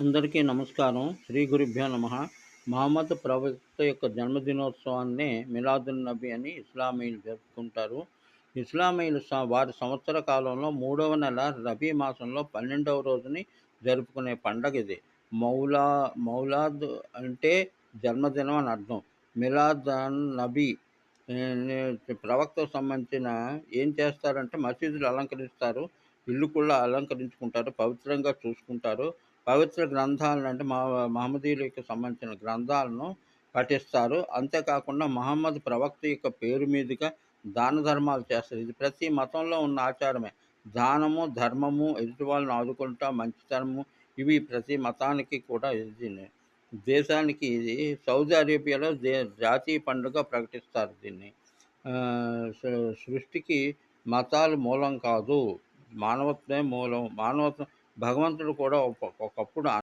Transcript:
అందరికీ నమస్కారం. శ్రీ గురుభ్యో నమ. మహమ్మద్ ప్రవక్త యొక్క జన్మదినోత్సవాన్ని మిలాదున్ నబీ అని ఇస్లామీయులు జరుపుకుంటారు. ఇస్లామీయులు వారి సంవత్సర కాలంలో మూడవ నెల రబీ మాసంలో పన్నెండవ రోజుని జరుపుకునే పండగ ఇది. మౌలా మౌలాద్ అంటే జన్మదినం అని అర్థం. మిలాద్ నబీ ప్రవక్తకు సంబంధించిన ఏం చేస్తారంటే మసీదులు అలంకరిస్తారు. ఇల్లు కూడా అలంకరించుకుంటారు పవిత్రంగా చూసుకుంటారు. పవిత్ర గ్రంథాలను అంటే మహ మహమ్మదీయులకు సంబంధించిన గ్రంథాలను పఠిస్తారు. అంతేకాకుండా మహమ్మద్ ప్రవక్త యొక్క పేరు మీదుగా దాన ధర్మాలు చేస్తారు. ఇది ప్రతి మతంలో ఉన్న ఆచారమే. దానము ధర్మము ఎదుటి వాళ్ళని ఆదుకుంటా మంచితనము ఇవి ప్రతి మతానికి కూడా ఇది. దేశానికి ఇది సౌదీ అరేబియాలో దే జాతీయ పండుగ ప్రకటిస్తారు దీన్ని. సృష్టికి మతాలు మూలం కాదు. మానవత్వమే మూలం. మానవత్వం భగవంతుడు కూడా ఒక- ఒకప్పుడు